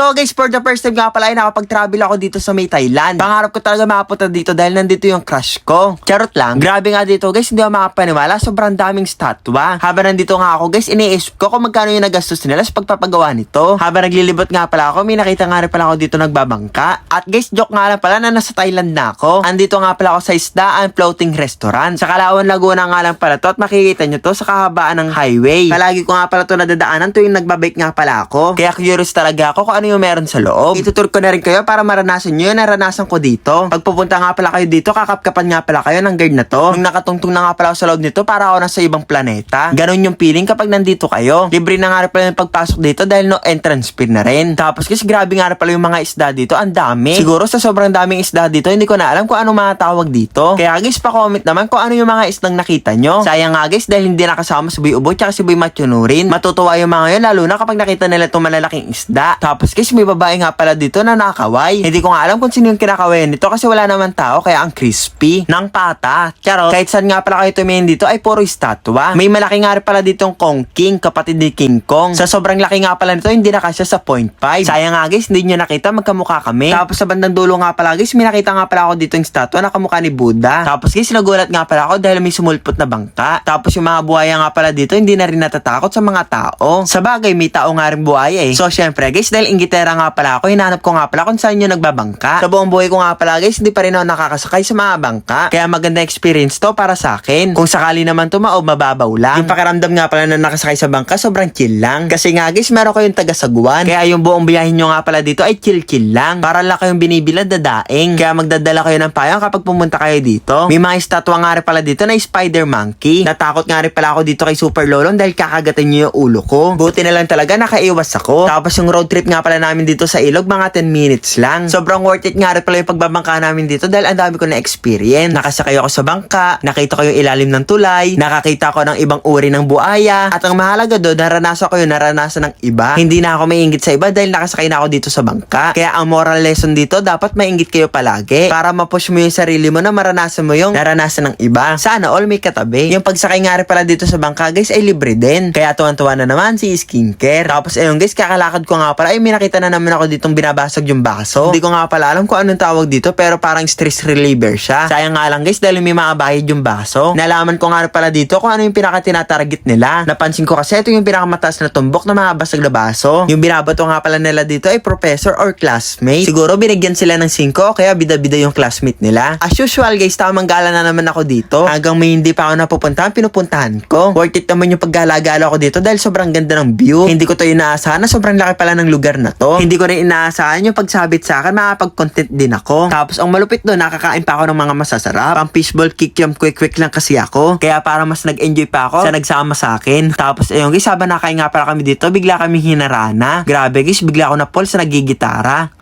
So guys, for the first time nga pala ay nakapag-travel ako dito sa may Thailand. Pangarap ko talaga makapunta dito dahil nandito yung crush ko. Charot lang. Grabe nga dito guys, hindi ako makapaniwala. Sobrang daming statwa. Habang nandito nga ako guys, iniisip ko kung magkano yung nagastos nila sa pagpapagawa nito. Habang naglilibot nga pala ako, may nakita nga rin pala ako dito nagbabangka. At guys, joke nga lang pala na nasa Thailand na ako. Andito nga pala ako sa Isdaan Floating Restaurant. Sa Kalawan, Laguna nga lang pala to at makikita nyo to sa kahabaan ng highway. Palagi ko nga pala to nadadaanan tuwing nagbabike nga pala ako. Kaya curious talaga ako kung ano yung meron sa loob. Itutur ko na rin kayo para maranasan nyo yung naranasan ko dito. Pag pupunta nga pala kayo dito, kakapkapan nga pala kayo ng guard na to. Nung nakatungtong na nga pala ako sa loob nito, para ako nasa ibang planeta. Ganon yung feeling kapag nandito kayo. Libre na nga rin pala yung pagpasok dito dahil no entrance fee na rin. Tapos kasi grabe nga rin pala yung mga isda dito, ang dami. Siguro sa sobrang daming isda dito, hindi ko na alam kung ano mga tawag dito. Kaya guys, pa-comment naman kung ano yung mga isdang nakita nyo. Sayang nga guys, dahil hindi nakasama si Boy Ubo tsaka si Boy Machunurin. Matutuwa yung mga yun, lalo na kapag nakita nila itong malalaking isda. Tapos guys, may babae nga pala dito na nakaway. Hindi ko nga alam kung sino yung kinakawayan nito kasi wala naman tao, kaya ang crispy. Ng pata. Charot. Kahit saan nga pala kayo tumingin dito ay puro estatwa. May malaki nga pala ditong Kong King, kapatid ni King Kong. Sa sobrang laki nga pala nito, hindi na kasya sa 0.5. Sayang nga guys, hindi nyo nakita, magkamukha kami. Tapos sa bandang dulo nga pala guys, may nakita nga pala ako dito yung statwa na kamukha ni Buddha. Tapos guys, nagulat nga pala ako dahil may sumulpot na bangka. Tapos yung mga buhaya nga pala dito, hindi na rin natatakot sa mga tao. Sa bagay, may tao nga rin buhaya eh. So syempre guys, dahil inggitera nga pala ako, hinanap ko nga pala kung saan yung nagbabangka. Sa buong buhay ko nga pala guys, hindi pa rin ako nakakasakay sa mga bangka. Kaya maganda experience to para sa akin. Kung sakali naman tumaob, mababaw lang. Yung pakiramdam nga pala na nakasakay sa bangka, sobrang chill lang. Kasi nga guys, meron kayong taga-saguan. Kaya yung buong biyahe nyo nga pala dito ay chill-chill lang. Para lang kayong binibilad dadaing. Kaya magdadala kayo ng payang kapag pumunta kayo dito. May mga estatwa nga rin pala dito na spider monkey. Natakot nga rin pala ako dito kay Super Lolong dahil kakagatin niyo yung ulo ko. Buti na lang talaga nakaiwas ako. Tapos yung road trip nga pala namin dito sa Ilog, mga 10 minutes lang. Sobrang worth it nga rin pala yung pagbabangka namin dito dahil ang dami ko na experience. Nakasakay ako sa bangka, nakita ko yung ilalim ng tulay, nakakita ko ng ibang uri ng buaya, at ang mahalaga doon, naranasan ko yung naranasan ng iba. Hindi na ako maingit sa iba dahil nakasakay na ako dito sa bangka. Kaya ang moral lesson dito, dapat maingit kayo palagi para ma-push mo yung sarili mo na maranasan mo yung naranasan ng iba. Sana all may katabi. Yung pagsakay nga rin pala dito sa bangka guys ay libre din. Kaya tuwan-tuwa na naman si skincare. Tapos ayun guys, kakalakad ko nga pala ay may nakita na naman ako ditong binabasag yung baso. Hindi ko nga pala alam kung anong tawag dito pero parang stress reliever siya. Sayang nga lang guys dahil may mga bahid yung baso. Nalaman ko nga pala dito kung ano yung pinaka tinatarget nila. Napansin ko kasi ito yung pinakamataas na tumbok na mga basag na baso. Yung binabato nga pala nila dito ay professor or classmate. Siguro binigyan sila ng 5 o kaya bida-bida yung classmate nila. As usual guys, tamang gala na naman ako dito. Hanggang may hindi pa ako napupuntahan, pinupuntahan ko. Worth it naman yung paggala-gala ko dito dahil sobrang ganda ng view. Hindi ko to inaasahan na sobrang laki pala ng lugar na to. Hindi ko rin inaasahan yung pagsabit sa akin, makapag-content din ako. Tapos ang malupit doon, nakakain pa ako ng mga masasarap. Pang fishball kick yung quick-quick lang kasi ako. Kaya para mas nag-enjoy pa ako sa nagsama sa akin. Tapos ayun guys, habang nakain nga pala kami dito, bigla kami hinarana. Grabe guys, bigla ako na Paul sa nagigitara.